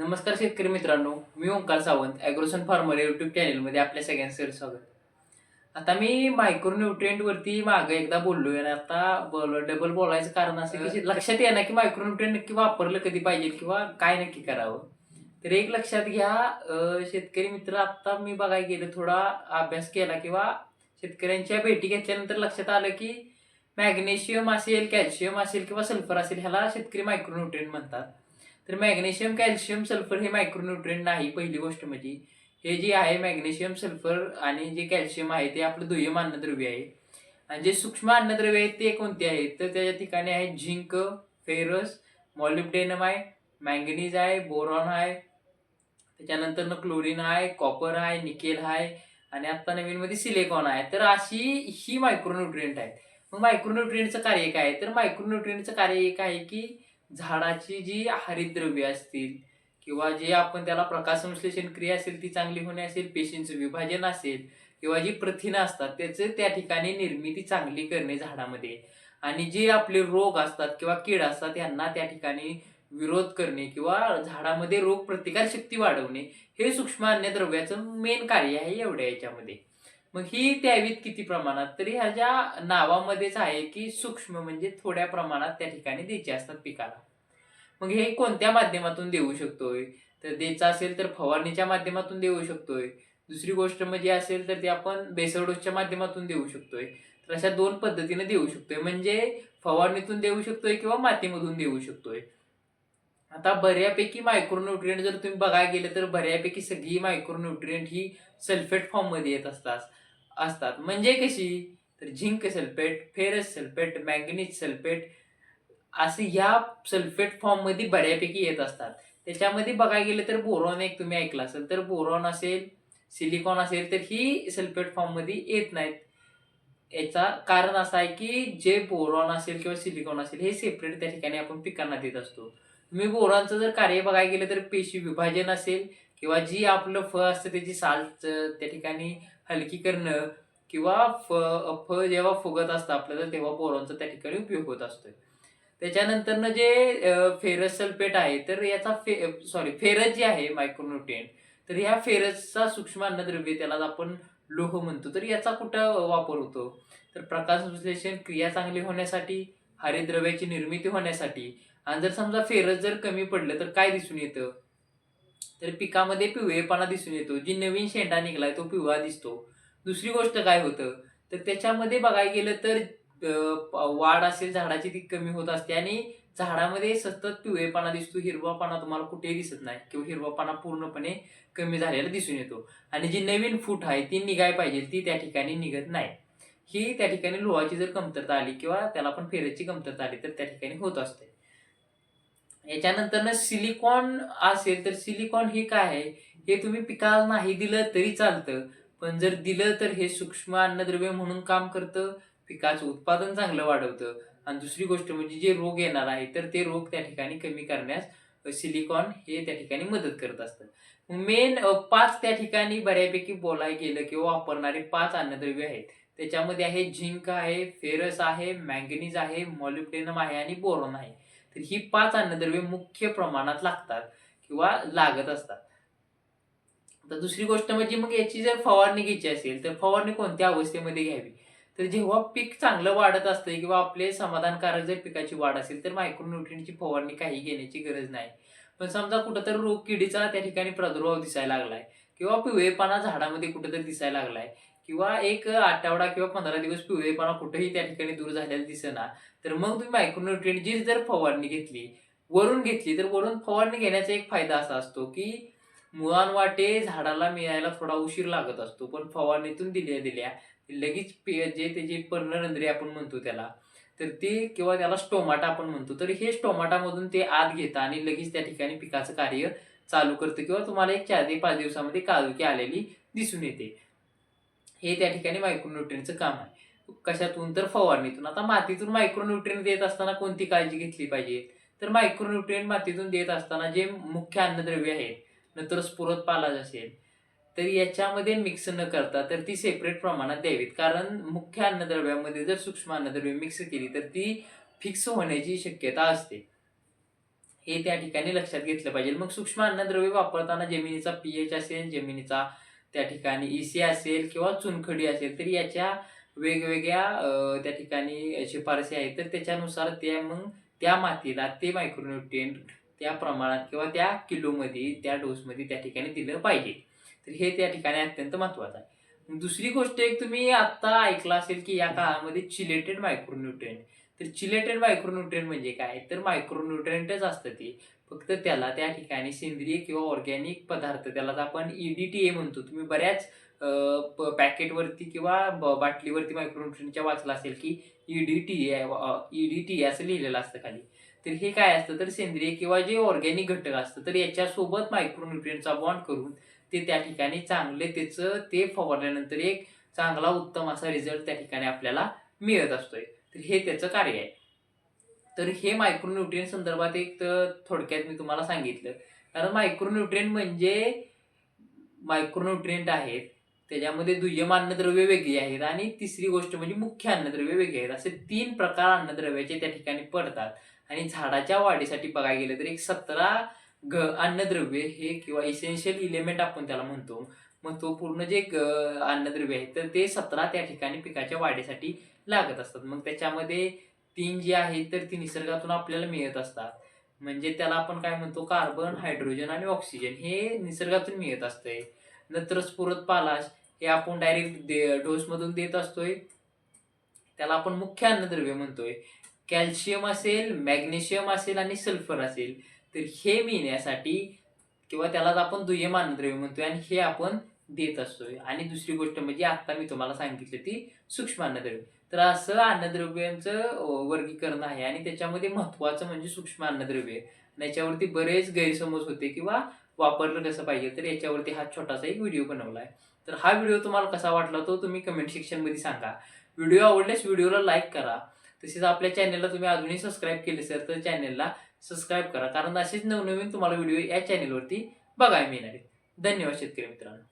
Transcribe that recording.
नमस्कार शेतकरी मित्रांनो मी Omkar Sawant Agrosan farmer YouTube चॅनलमध्ये आपल्या सगळ्यांचं स्वागत. आता मी मायक्रो न्यूट्रिएंट वरती मागे एकदा बोललोय आणि आता बोल डबल बोलायचं कारण असं की लक्षात येणार की मायक्रो न्यूट्रिएंट नक्की वापरलं कधी पाहिजे किंवा काय नक्की करावं. तर एक लक्षात घ्या शेतकरी मित्र आता मी बघायला गेलं थोडा अभ्यास केला किंवा शेतकऱ्यांच्या भेटी घेतल्यानंतर लक्षात आलं की मॅग्नेशियम असेल कॅल्शियम असेल किंवा सल्फर असेल ह्याला शेतकरी मायक्रोन्युट्रिएंट म्हणतात. तर मॅग्नेशियम कॅल्शियम सल्फर हे मायक्रोन्युट्रिएंट नाही पहिली गोष्ट म्हणजे. हे जे आहे मॅग्नेशियम सल्फर आणि जे कॅल्शियम आहे ते आपलं दुय्यम अन्नद्रव्य आहे. आणि जे सूक्ष्म अन्नद्रव्य आहेत ते कोणते आहेत? तर त्याच्या ठिकाणी आहे झिंक फेरस मॉलिब्डेनम आहे मँगनीज आहे बोरॉन आहे. त्याच्यानंतर क्लोरीन आहे कॉपर आहे निकेल आहे. आणि आत्ता नवीनमध्ये सिलिकॉन आहे. तर अशी ही मायक्रोन्युट्रिएंट आहेत. मग मायक्रोन्युट्रिएंटचं कार्य काय आहे? तर मायक्रोन्युट्रिएंटचं कार्य एक आहे की झाडाची जी हरितद्रव्य असतील किंवा जे आपण त्याला प्रकाश संश्लेषण क्रिया असेल ती चांगली होणे असेल पेशींचं विभाजन असेल किंवा जी प्रथिनं असतात त्याचे त्या ठिकाणी निर्मिती चांगली करणे झाडामध्ये. आणि जे आपले रोग असतात किंवा कीड असतात यांना त्या ठिकाणी विरोध करणे किंवा झाडामध्ये रोग प्रतिकार शक्ती वाढवणे हे सूक्ष्म अन्नद्रव्याचं मेन कार्य आहे एवढ्या याच्यामध्ये. मग ही द्यावीत किती प्रमाणात? तरी ह्याच्या नावामध्येच आहे की सूक्ष्म म्हणजे थोड्या प्रमाणात त्या ठिकाणी द्यायचे असतात पिकाला. मग हे कोणत्या माध्यमातून देऊ शकतोय? तर द्यायचं असेल तर फवारणीच्या माध्यमातून देऊ शकतोय. दुसरी गोष्ट म्हणजे असेल तर ते आपण बेसरडोसच्या माध्यमातून देऊ शकतोय. तर अशा दोन पद्धतीने देऊ शकतोय. म्हणजे फवारणीतून देऊ शकतोय किंवा मातीमधून देऊ शकतोय. आता बऱ्यापैकी मायक्रोन्युट्रिएंट जर तुम्ही बघायला गेलं तर बऱ्यापैकी सगळी मायक्रोन्युट्रिएंट ही सल्फेट फॉर्ममध्ये येत असतात असतात. म्हणजे कशी? तर zinc sulphate ferrous sulphate manganese sulphate असे ह्या सल्फेट फॉर्ममध्ये बऱ्यापैकी येत असतात. त्याच्यामध्ये बघायला गेलं तर बोरॉन एक तुम्ही ऐकला असेल तर बोरॉन असेल सिलिकॉन असेल तर ही सल्फेट फॉर्ममध्ये येत नाहीत. याचा कारण असं आहे की जे बोरॉन असेल किंवा सिलिकॉन असेल हे सेपरेट त्या ठिकाणी आपण पिकांना देत असतो. तुम्ही बोरांचं जर कार्य बघायला गेलं तर पेशी विभाजन असेल किंवा जी आपलं फळ असतं त्याची साल त्या ठिकाणी हलकी करणं किंवा फ फळ जेव्हा फुगत असतं आपल्याला तेव्हा बोरॉनचा त्या ठिकाणी उपयोग होत असतोय त्याच्यानंतरनं जे फेरस सल्फेट आहे तर याचा फे सॉरी फेरस जे आहे मायक्रोन्युट्रिएंट तर ह्या फेरसचा सूक्ष्म अन्नद्रव्य त्याला आपण लोह म्हणतो. तर याचा कुठं वापर होतो? तर प्रकाश विश्लेषण क्रिया चांगली होण्यासाठी हरिद्रव्याची निर्मिती होण्यासाठी आणि जर समजा फेरस जर कमी पडलं तर काय दिसून येतं? तर पिकामध्ये पिवळेपणा दिसून येतो. जी नवीन शेंडा निघलाय तो पिवळा दिसतो. दुसरी गोष्ट काय होतं? तर त्याच्यामध्ये बघायला गेलं तर वाढ असेल झाडाची ती कमी होत असते आणि झाडामध्ये सतत पिवळेपणा दिसतो. हिरवापणा तुम्हाला कुठेही दिसत नाही किंवा हिरवापणा पूर्णपणे कमी झालेला दिसून येतो. आणि जी नवीन फूट आहे ती निघाय पाहिजे ती त्या ठिकाणी निघत नाही. ही त्या ठिकाणी लोहाची जर कमतरता आली किंवा त्याला पण फेरसची कमतरता आली तर त्या ठिकाणी होत असते. याच्यानंतर सिलिकॉन असेल तर सिलिकॉन हे काय आहे? हे तुम्ही पिकाला नाही दिलं तरी चालतं. पण जर दिलं तर हे सूक्ष्म अन्नद्रव्य म्हणून काम करतं पिकाचं उत्पादन चांगलं वाढवतं. आणि दुसरी गोष्ट म्हणजे जे रोग येणार आहे तर ते रोग त्या ठिकाणी कमी करण्यास सिलिकॉन हे त्या ठिकाणी मदत करत असतं. मेन पाच त्या ठिकाणी बऱ्यापैकी बोलायला गेलं किंवा वापरणारे पाच अन्नद्रव्य आहेत. त्याच्यामध्ये आहे झिंक आहे फेरस आहे मॅंगनीज आहे मॉलिब्डेनम आहे आणि बोरॉन आहे. तर ही पाच अन्नद्रव्ये मुख्य प्रमाणात लागतात किंवा लागत असतात. तर दुसरी गोष्ट म्हणजे मग याची जर फवारणी घ्यायची असेल तर फवारणी कोणत्या अवस्थेमध्ये घ्यावी? तर जेव्हा पीक चांगलं वाढत असतं किंवा आपले समाधानकारक जर पिकाची वाढ असेल तर मायक्रोन्युट्रियनची फवारणी काही घेण्याची गरज नाही. पण समजा कुठंतरी रोग किडीचा त्या ठिकाणी प्रादुर्भाव दिसायला लागलाय किंवा पिवळेपणा झाडामध्ये कुठंतरी दिसायला लागलाय किंवा एक आठवडा किंवा पंधरा दिवस पिवळेपणा कुठेही त्या ठिकाणी दूर झालेला दिसेना. तर मग तुम्ही मायक्रोन्युट्रियनची जर फवारणी घेतली वरून घेतली तर वरून फवारणी घेण्याचा एक फायदा असा असतो की मुळांवाटे झाडाला मिळायला थोडा उशीर लागत असतो पण फवारणीतून दिल्या दिल्या लगेच पे- जे त्याची पर्णरंध्रे आपण म्हणतो त्याला तर ते किंवा त्याला स्टोमाटा आपण म्हणतो तर हे स्टोमाटामधून ते आत घेतं आणि लगेच त्या ठिकाणी पिकाचं कार्य चालू करतं किंवा तुम्हाला एक चार ते पाच दिवसामध्ये काळुकी आलेली दिसून येते. हे त्या ठिकाणी मायक्रोन्युट्रियनचं काम आहे. कशातून तर फवारणीतून. आता मातीतून मायक्रोन्युट्रियन देत असताना कोणती काळजी घेतली पाहिजे? तर मायक्रोन्युट्रियन मातीतून देत असताना जे मुख्य अन्नद्रव्य आहेत नंतर स्फुरत पालाज असेल तर याच्यामध्ये मिक्स न करता तर ती सेपरेट प्रमाणात द्यावीत. कारण मुख्य अन्नद्रव्यामध्ये जर सूक्ष्म अन्नद्रव्य मिक्स केली तर ती फिक्स होण्याची शक्यता असते. हे त्या ठिकाणी लक्षात घेतलं पाहिजे. मग सूक्ष्म अन्नद्रव्य वापरताना जमिनीचा पीएच असेल जमिनीचा त्या ठिकाणी इसी असेल किंवा चुनखडी असेल तर याच्या वेगवेगळ्या त्या ठिकाणी शिफारसी आहेत. तर त्याच्यानुसार त्या मग त्या मातीला ते मायक्रोन्युट्रिएंट त्या प्रमाणात किंवा त्या किलोमध्ये त्या डोसमध्ये त्या ठिकाणी दिलं पाहिजे. तर हे त्या ठिकाणी अत्यंत महत्त्वाचं आहे. दुसरी गोष्ट एक तुम्ही आत्ता ऐकलं असेल की या काळामध्ये चिलेटेड मायक्रोन्युट्रिएंट तर चिलेटेड मायक्रोन्युट्रिएंट म्हणजे काय? तर मायक्रोन्युट्रिएंटच असतं ते. फक्त त्याला त्या ठिकाणी सेंद्रिय किंवा ऑर्गॅनिक पदार्थ त्याला आपण ईडीटीए म्हणतो. तुम्ही बऱ्याच पॅकेटवरती किंवा ब- बाटलीवरती मायक्रोन्युट्रिनच्या वाचलं असेल की ईडीटीए ईडीटीए असं लिहिलेलं असतं खाली. तर हे काय असतं? तर सेंद्रिय किंवा जे ऑर्गॅनिक घटक असतं तर याच्यासोबत मायक्रोन्युट्रिएंटचा बॉन्ड करून ते त्या ठिकाणी चांगले त्याचं ते फवारल्यानंतर एक चांगला उत्तम असा रिझल्ट त्या ठिकाणी आपल्याला मिळत असतोय. तर हे त्याचं कार्य आहे. तर हे मायक्रोन्युट्रिएंट संदर्भात एक तर थोडक्यात मी तुम्हाला सांगितलं. कारण मायक्रोन्युट्रिएंट म्हणजे मायक्रोन्युट्रियंट आहेत त्याच्यामध्ये दुय्यम अन्नद्रव्य वेगळी आहेत आणि तिसरी गोष्ट म्हणजे मुख्य अन्नद्रव्य वेगळी आहेत. असे तीन प्रकार अन्नद्रव्याचे त्या ठिकाणी पडतात. आणि झाडाच्या वाढीसाठी बघायला गेलं तर एक सतरा ग अन्नद्रव्य हे किंवा इसेन्शियल इलेमेंट आपण त्याला म्हणतो. मग तो पूर्ण जे ग- अन्नद्रव्य आहे तर ते सतरा त्या ठिकाणी पिकाच्या वाढीसाठी लागत असतात. मग त्याच्यामध्ये तीन जे आहेत तर ती निसर्गातून आपल्याला मिळत असतात. म्हणजे त्याला आपण काय म्हणतो? कार्बन हायड्रोजन आणि ऑक्सिजन हे निसर्गातून मिळत असतंय. नंतर स्फुरत पालाश हे आपण डायरेक्ट दे डोसमधून देत असतोय. त्याला आपण मुख्य अन्नद्रव्य म्हणतोय. कॅल्शियम असेल मॅग्नेशियम असेल आणि सल्फर असेल. तर हे मिळण्यासाठी किंवा त्यालाच आपण दुय्यम अन्नद्रव्य म्हणतोय आणि हे आपण देत असतोय. आणि दुसरी गोष्ट म्हणजे आत्ता मी तुम्हाला सांगितलं ती सूक्ष्म अन्नद्रव्य. तर असं अन्नद्रव्यांचं वर्गीकरण आहे आणि त्याच्यामध्ये महत्वाचं म्हणजे सूक्ष्म अन्नद्रव्य आणि याच्यावरती बरेच गैरसमज होते किंवा वापरलं कसं पाहिजे तर याच्यावरती हा छोटासा एक व्हिडिओ बनवला आहे तर हा व्हिडिओ तुम्हाला कसा वाटला तो तुम्ही कमेंट सेक्शनमध्ये सांगा. व्हिडिओ आवडल्यास व्हिडिओला लाईक करा. तसेच आपल्या चॅनलला तुम्ही अजूनही सबस्क्राईब केले सर तर चॅनलला सबस्क्राईब करा. कारण असेच नवनवीन तुम्हाला व्हिडिओ या चॅनलवरती बघायला मिळणार आहेत. धन्यवाद शेतकरी मित्रांनो.